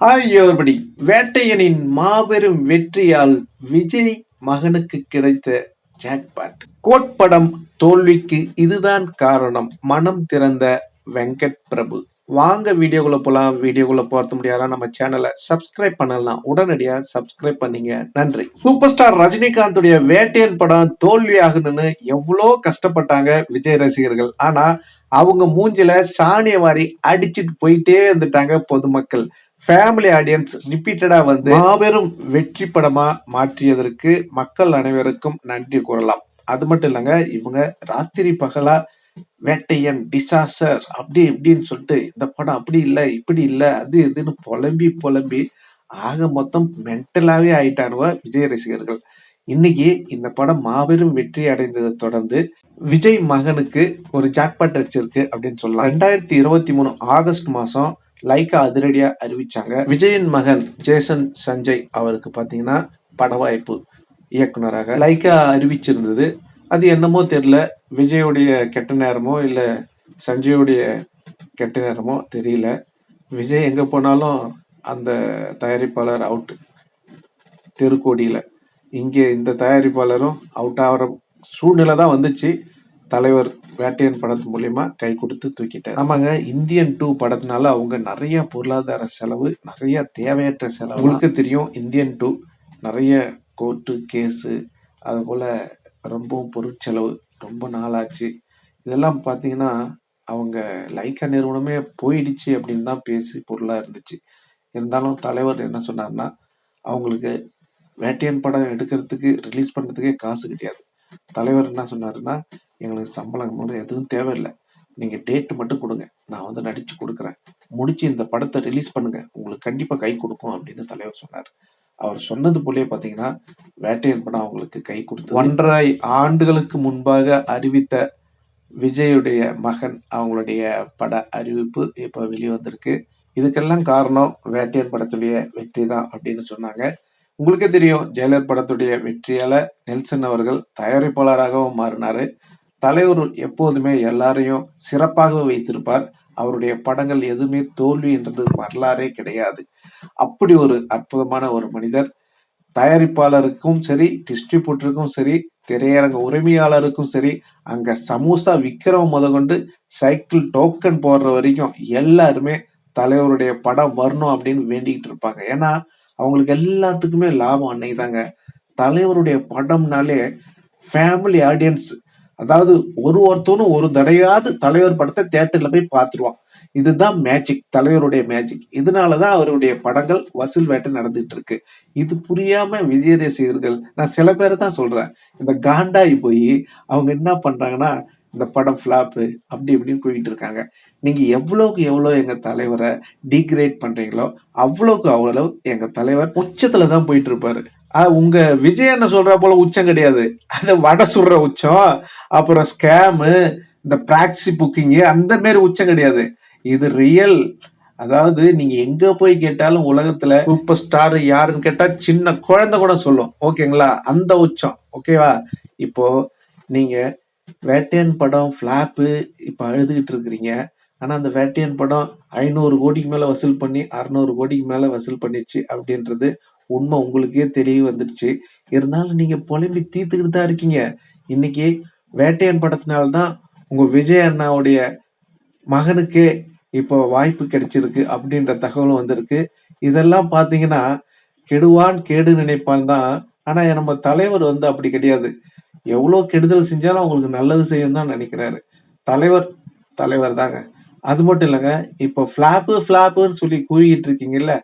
ஆகியோர்படி வேட்டையனின் மாபெரும் வெற்றியால் விஜய் மகனுக்கு கிடைத்த ஜாக்பாட் கோட் படம் தோல்விக்கு இதுதான் காரணம். மனம் திறந்த வெங்கட் பிரபு. வாங்க வீடியோக்குள்ள போலாம். வீடியோக்குள்ள போறது முடியாதா? நம்ம சேனலை சப்ஸ்கிரைப் பண்ணலாம். உடனடியா சப்ஸ்கிரைப் பண்ணீங்க. நன்றி. சூப்பர் ஸ்டார் ரஜினிகாந்துடைய வேட்டையன் படம் தோல்வி ஆகணும்னு எவ்வளோ கஷ்டப்பட்டாங்க விஜய் ரசிகர்கள். ஆனா அவங்க மூஞ்சில சாணிய வாரி அடிச்சுட்டு போயிட்டே இருந்துட்டாங்க பொதுமக்கள். ஃபேமிலி ஆடியன்ஸ் ரிப்பீட்டடா வந்து மாபெரும் வெற்றி படமா மாற்றியதற்கு மக்கள் அனைவருக்கும் நன்றி கூறலாம். அது மட்டும் இல்லைங்க இவங்க ராத்திரி பகலா வேட்டையன் டிசாஸ்டர் அப்படி இப்படின்னு சொல்லிட்டு இந்த படம் அப்படி இல்லை இப்படி இல்லை அது இதுன்னு புலம்பி புலம்பி ஆக மொத்தம் மென்டலாகவே ஆயிட்டானுவ விஜய் ரசிகர்கள். இன்னைக்கு இந்த படம் மாபெரும் வெற்றி அடைந்ததை தொடர்ந்து விஜய் மகனுக்கு ஒரு ஜாக்பாட் அடிச்சிருக்கு அப்படின்னு சொல்லலாம். ரெண்டாயிரத்தி இருபத்தி மூணு ஆகஸ்ட் மாதம் லைக்கா அதிரடியா அறிவிச்சாங்க. விஜயின் மகன் ஜேசன் சஞ்சய் அவருக்கு பாத்தீங்கன்னா பட வாய்ப்பு இயக்குனராக. லைக்கா அறிவிச்சிருந்தது. அது என்னமோ தெரியல. விஜயோடைய கெட்ட நேரமோ இல்ல சஞ்சயோடைய கெட்ட நேரமோ தெரியல. விஜய் எங்க போனாலும் அந்த தயாரிப்பாளர் அவுட் தெருக்கோடியில. இங்கே இந்த தயாரிப்பாளரும் அவுட் ஆகிற சூழ்நிலை தான் வந்துச்சு. தலைவர் வேட்டையன் படத்து மூலியமா கை கொடுத்து தூக்கிட்டார். ஆமாங்க இந்தியன் டூ படத்தினால அவங்க நிறைய பொருளாதார செலவு நிறைய தேவையற்ற செலவு. உங்களுக்கு தெரியும் இந்தியன் டூ நிறைய கோர்ட்டு கேஸு அது போல ரொம்பவும் பொருட்செலவு ரொம்ப நாளாச்சு. இதெல்லாம் பார்த்தீங்கன்னா அவங்க லைக்கா நிறுவனமே போயிடுச்சு அப்படின்னு தான் பேசி பொருளாக இருந்துச்சு. இருந்தாலும் தலைவர் என்ன சொன்னார்னா அவங்களுக்கு வேட்டையன் படம் எடுக்கிறதுக்கு ரிலீஸ் பண்ணுறதுக்கே காசு கிடையாது. தலைவர் என்ன சொன்னாருன்னா எங்களுக்கு சம்பளம் முதல்ல எதுவும் தேவையில்லை. நீங்கள் டேட்டு மட்டும் கொடுங்க. நான் வந்து நடித்து கொடுக்குறேன். முடித்து இந்த படத்தை ரிலீஸ் பண்ணுங்கள் உங்களுக்கு கண்டிப்பாக கை கொடுக்கும் அப்படின்னு தலைவர் சொன்னார். அவர் சொன்னது போலயே பார்த்தீங்கன்னா வேட்டையன் படம் அவங்களுக்கு கை கொடுத்து ஒன்றரை ஆண்டுகளுக்கு முன்பாக அறிவித்த விஜயுடைய மகன் அவங்களுடைய பட அறிவிப்பு இப்போ வெளிவந்திருக்கு. இதுக்கெல்லாம் காரணம் வேட்டையன் படத்துடைய வெற்றி தான் அப்படின்னு சொன்னாங்க. உங்களுக்கே தெரியும் ஜெயலர் படத்துடைய வெற்றியால நெல்சன் அவர்கள் தயாரிப்பாளராகவும் மாறினாரு. தலைவர் எப்போதுமே எல்லாரையும் சிறப்பாக வைத்திருப்பார். அவருடைய படங்கள் எதுவுமே தோல்வி என்றது வரலாறே கிடையாது. அப்படி ஒரு அற்புதமான ஒரு மனிதர். தயாரிப்பாளருக்கும் சரி டிஸ்ட்ரிபியூட்டருக்கும் சரி திரையரங்க உரிமையாளருக்கும் சரி அங்க சமோசா விற்கிறவங்க முதற்கொண்டு சைக்கிள் டோக்கன் போடுற வரைக்கும் எல்லாருமே தலைவருடைய படம் வரணும் அப்படின்னு வேண்டிக்கிட்டு இருப்பாங்க. ஏன்னா அவங்களுக்கு எல்லாத்துக்குமே லாபம் அன்னைக்கு தாங்க தலைவருடைய படம்னாலே ஃபேமிலி ஆடியன்ஸ் அதாவது ஒரு ஒருத்தனும் ஒரு தடையாவது தலைவர் படத்தை தேட்டர்ல போய் பார்த்துருவான். இதுதான் மேஜிக் தலைவருடைய மேஜிக் இதனாலதான் அவருடைய படங்கள் வசூல் வேட்டை நடந்துட்டு இருக்கு. இது புரியாம விஜய ரசிகர்கள் நான் சில பேரை தான் சொல்றேன். இந்த காண்டாயி போய் அவங்க என்ன பண்றாங்கன்னா இந்த படம் ஃபிளாப்பு அப்படி இப்படின்னு போயிட்டு இருக்காங்க. நீங்க எவ்வளவுக்கு எவ்வளவு எங்க தலைவரை டிகிரேட் பண்றீங்களோ அவ்வளவுக்கு அவ்வளவு எங்க தலைவர் உச்சத்துல தான் போயிட்டு இருப்பாரு. உங்க விஜய் என்ன சொல்ற போல உச்சம் கிடையாது. அது வடை சுடுற உச்சம் அப்புறம் ஸ்கேமு இந்த பிராக்சி புக்கிங் அந்த மாரி உச்சம் கிடையாது. இது ரியல் அதாவது நீங்க எங்க போய் கேட்டாலும் உலகத்துல சூப்பர் ஸ்டார் யாருன்னு கேட்டா சின்ன குழந்தை கூட சொல்லும். ஓகேங்களா அந்த உச்சம். ஓகேவா இப்போ நீங்க வேட்டையன் படம் ஃபிளாப்பு இப்ப அழுதுகிட்டு இருக்கிறீங்க. ஆனா அந்த வேட்டையன் படம் ஐநூறு கோடிக்கு மேல வசூல் பண்ணி அறுநூறு கோடிக்கு மேல வசூல் பண்ணிச்சு அப்படின்றது உண்மை உங்களுக்கே தெரிய வந்துடுச்சு. இருந்தாலும் நீங்க புலம்பி தீர்த்துக்கிட்டு தான் இருக்கீங்க. இன்னைக்கு வேட்டையன் படத்தினால்தான் உங்க விஜய் அண்ணாவுடைய மகனுக்கே இப்போ வாய்ப்பு கிடைச்சிருக்கு அப்படின்ற தகவலும் வந்திருக்கு. இதெல்லாம் பாத்தீங்கன்னா கெடுவான் கேடு நினைப்பான் தான். ஆனா நம்ம தலைவர் வந்து அப்படி கிடையாது. எவ்வளோ கெடுதல் செஞ்சாலும் அவங்களுக்கு நல்லது செய்யும் தான் நினைக்கிறாரு. தலைவர் தலைவர் தாங்க. அது மட்டும் இல்லைங்க இப்போ ஃபிளாப்பு ஃபிளாப்புன்னு சொல்லி கூறிக்கிட்டு இருக்கீங்கல்ல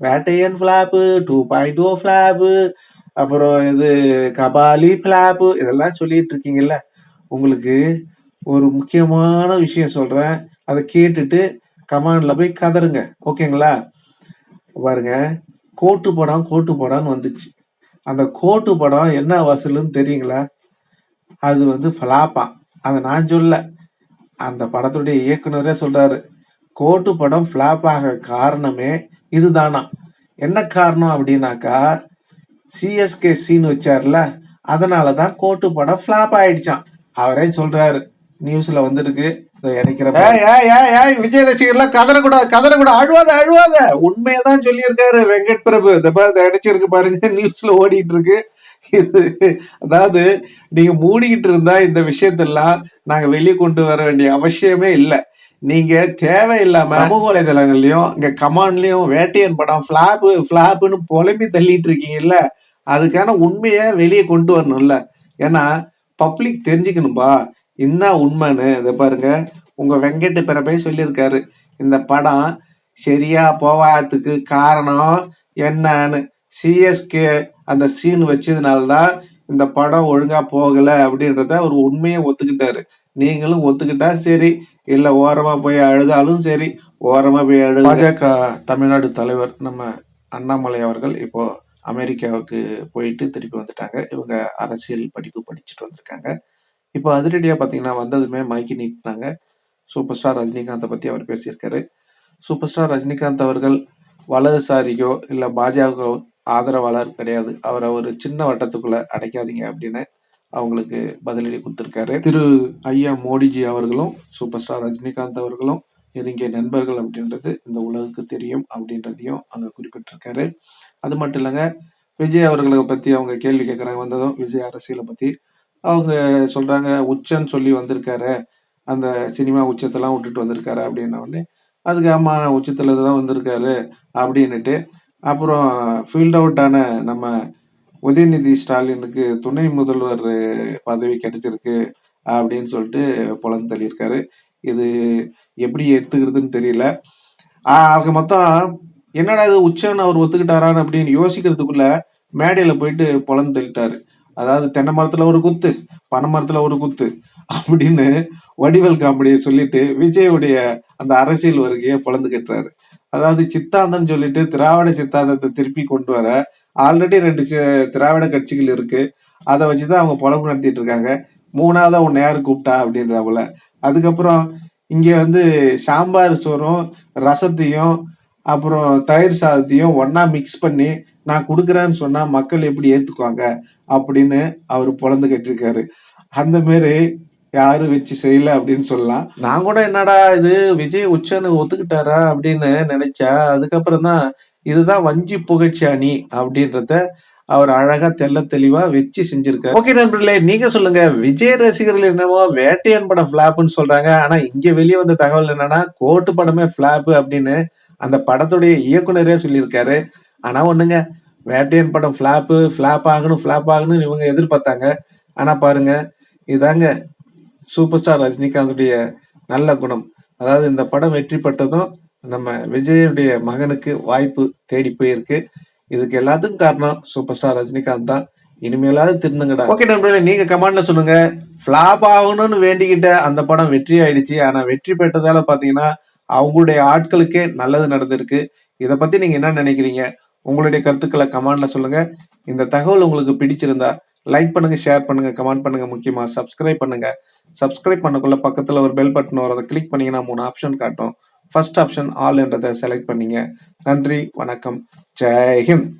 Vettaiyan flop two point O flop அப்புறம் இது கபாலி ஃபிளாப்பு இதெல்லாம் சொல்லிட்டு இருக்கீங்கல்ல உங்களுக்கு ஒரு முக்கியமான விஷயம் சொல்றேன். அதை கேட்டுட்டு கமாண்டில் போய் கதருங்க. ஓகேங்களா பாருங்க. கோட்டு படம் கோட்டு படம்னு வந்துச்சு. அந்த கோட்டு படம் என்ன வசூலுன்னு தெரியுங்களா? அது வந்து ஃபிளாப்பா அதை நான் சொல்ல அந்த படத்துடைய இயக்குனரே சொல்றாரு. கோட்டு படம் ஃப்ளாப் ஆக காரணமே இதுதானா? என்ன காரணம் அப்படின்னாக்கா சிஎஸ்கே சீன் வச்சார்ல அதனாலதான் கோட்டு படம் ஃப்ளாப் ஆயிடுச்சான் அவரே சொல்றாரு நியூஸ்ல வந்திருக்கு விஜய் ரசிகர்லாம் கதறக்கூடாது கதறக்கூடாது அழுவாத அழுவாத. உண்மையதான் சொல்லியிருக்காரு வெங்கட் பிரபு. இந்த இணைச்சிருக்கு பாருங்க நியூஸ்ல ஓடிட்டு இருக்கு இது அதாவது நீங்க மூடிக்கிட்டு இருந்தா இந்த விஷயத்தெல்லாம் நாங்க வெளியே கொண்டு வர வேண்டிய அவசியமே இல்லை. நீங்க தேவையில்லாம சமூக வலைதளங்கள்லயும் இங்க கமாண்ட்லயும் வேட்டையன் படம் பிளாப் பிளாப்னு புலம்பி தள்ளிட்டு இருக்கீங்கல்ல அதுக்கான உண்மையை வெளியே கொண்டு வரணும்ல. ஏன்னா பப்ளிக் தெரிஞ்சுக்கணும்பா. என்ன உண்மைன்னு இதை பாருங்க. உங்க வெங்கட் பிறப்பே சொல்லியிருக்காரு. இந்த படம் சரியா போவாததுக்கு காரணம் என்னன்னு. சிஎஸ்கே அந்த சீன் வச்சதுனால தான் இந்த படம் ஒழுங்கா போகல அப்படின்றத அவர் உண்மையை ஒத்துக்கிட்டாரு. நீங்களும் ஒத்துக்கிட்டா சரி. இல்ல ஓரமா போய் அழுதாலும் சரி ஓரமா போய் அழு பாஜக தமிழ்நாடு தலைவர் நம்ம அண்ணாமலை அவர்கள் இப்போ அமெரிக்காவுக்கு போயிட்டு திருப்பி வந்துட்டாங்க. இவங்க அரசியல் படிப்பு படிச்சுட்டு வந்திருக்காங்க. இப்போ அதிரடியா பாத்தீங்கன்னா வந்ததுமே மைக்கி நீட்டினாங்க. சூப்பர் ஸ்டார் ரஜினிகாந்தை பத்தி அவர் பேசியிருக்காரு. சூப்பர் ஸ்டார் ரஜினிகாந்த் அவர்கள் வலதுசாரிக்கோ இல்ல பாஜக ஆதரவாளர் கிடையாது. அவரை ஒரு சின்ன வட்டத்துக்குள்ள அடைக்காதீங்க அப்படின்னு அவங்களுக்கு பதிலடி கொடுத்துருக்காரு. திரு ஐயா மோடிஜி அவர்களும் சூப்பர் ஸ்டார் ரஜினிகாந்த் அவர்களும் நெருங்கிய நண்பர்கள் அப்படின்றது இந்த உலகுக்கு தெரியும் அப்படின்றதையும் அங்கே குறிப்பிட்டிருக்காரு. அது மட்டும் இல்லைங்க விஜய் அவர்களை பற்றி அவங்க கேள்வி கேட்குறாங்க வந்ததும் விஜய் அரசியலை பற்றி அவங்க சொல்கிறாங்க உச்சன்னு சொல்லி வந்திருக்காரு. அந்த சினிமா உச்சத்தெல்லாம் விட்டுட்டு வந்திருக்காரு அப்படின்ன உடனே அதுக்கு ஆமாம் உச்சத்தில் தான் வந்திருக்காரு அப்படின்னுட்டு அப்புறம் ஃபீல்ட் அவுட்டான நம்ம உதயநிதி ஸ்டாலினுக்கு துணை முதல்வர் பதவி கிடைச்சிருக்கு அப்படின்னு சொல்லிட்டு புலந்து தள்ளியிருக்காரு. இது எப்படி எடுத்துக்கிறதுன்னு தெரியல. ஆக மொத்தம் என்னடா இது உச்சன் அவர் ஒத்துக்கிட்டாரான்னு அப்படின்னு யோசிக்கிறதுக்குள்ள மேடையில போயிட்டு புலந்து தள்ளிட்டாரு. அதாவது தென்னை மரத்துல ஒரு குத்து பனை மரத்துல ஒரு குத்து அப்படின்னு வடிவேல் காமெடியை சொல்லிட்டு விஜயுடைய அந்த அரசியல் வருகையை புலந்து கட்டுறாரு. அதாவது சித்தாந்தம் சொல்லிட்டு திராவிட சித்தாந்தத்தை திருப்பி கொண்டு வர ஆல்ரெடி ரெண்டு திராவிட கட்சிகள் இருக்கு. அதை வச்சு தான் அவங்க பொழப்பு நடத்திட்டு இருக்காங்க மூணாவதாக உன்னை யார் கூப்பிட்டா? அப்படின்றாப்புல. அதுக்கப்புறம் இங்கே வந்து சாம்பார் சோறும் ரசத்தையும் அப்புறம் தயிர் சாதத்தையும் ஒன்னா மிக்ஸ் பண்ணி நான் கொடுக்குறேன்னு சொன்னா மக்கள் எப்படி ஏத்துக்குவாங்க? அப்படின்னு அவர் பொழந்து கட்டிருக்காரு. அந்த மாரி யாரும் வச்சு செய்யல அப்படின்னு சொல்லலாம். நான் கூட என்னடா இது விஜய் உச்சன்னு ஒத்துக்கிட்டாரா அப்படின்னு நினைச்சா அதுக்கப்புறம் தான் இதுதான் வஞ்சி புகழ்ச்சி அணி அப்படின்றத அவர் அழகா தெல்ல தெளிவா வச்சு செஞ்சிருக்காரு. ஓகே நண்பர்களே நீங்க சொல்லுங்க. விஜய் ரசிகர்கள் என்னவோ வேட்டையன் படம் பிளாப்னு சொல்றாங்க. ஆனா இங்க வெளியே வந்த தகவல் என்னன்னா கோட்டு படமே பிளாப் அப்படின்னு அந்த படத்துடைய இயக்குனரே சொல்லியிருக்காரு. ஆனா ஒண்ணுங்க. வேட்டையன் படம் பிளாப்பு பிளாப் ஆகணும் பிளாப் ஆகணும்னு இவங்க எதிர்பார்த்தாங்க. ஆனா பாருங்க. இதாங்க சூப்பர் ஸ்டார் ரஜினிகாந்துடைய நல்ல குணம். அதாவது இந்த படம் வெற்றி பெற்றதும் நம்ம விஜயுடைய மகனுக்கு வாய்ப்பு தேடி போயிருக்கு. இதுக்கு எல்லாத்துக்கும் காரணம் சூப்பர் ஸ்டார் ரஜினிகாந்த் தான். இனிமேலாவது திருந்துங்கடா. ஓகே நண்பர்களே நீங்க கமெண்ட்ல சொல்லுங்க. ஃபிளாப் ஆகணும்னு வேண்டிக்கிட்ட அந்த படம் வெற்றி ஆயிடுச்சு. ஆனா வெற்றி பெற்றதால பாத்தீங்கன்னா அவங்களுடைய ஆட்களுக்கே நல்லது நடந்திருக்கு. இதை பத்தி நீங்க என்ன நினைக்கிறீங்க? உங்களுடைய கருத்துக்களை கமெண்ட்ல சொல்லுங்க. இந்த தகவல் உங்களுக்கு பிடிச்சிருந்தா லைக் பண்ணுங்க ஷேர் பண்ணுங்க கமெண்ட் பண்ணுங்க முக்கியமா சப்ஸ்கிரைப் பண்ணுங்க. சப்ஸ்கிரைப் பண்ணக்குள்ள பக்கத்துல ஒரு பெல் பட்டன் வரும் அதை கிளிக் பண்ணீங்கன்னா மூணு ஆப்ஷன் காட்டும். ஃபர்ஸ்ட் ஆப்ஷன் ஆல் என்றதை செலக்ட் பண்ணீங்க. நன்றி வணக்கம். ஜெய் ஹிந்த்.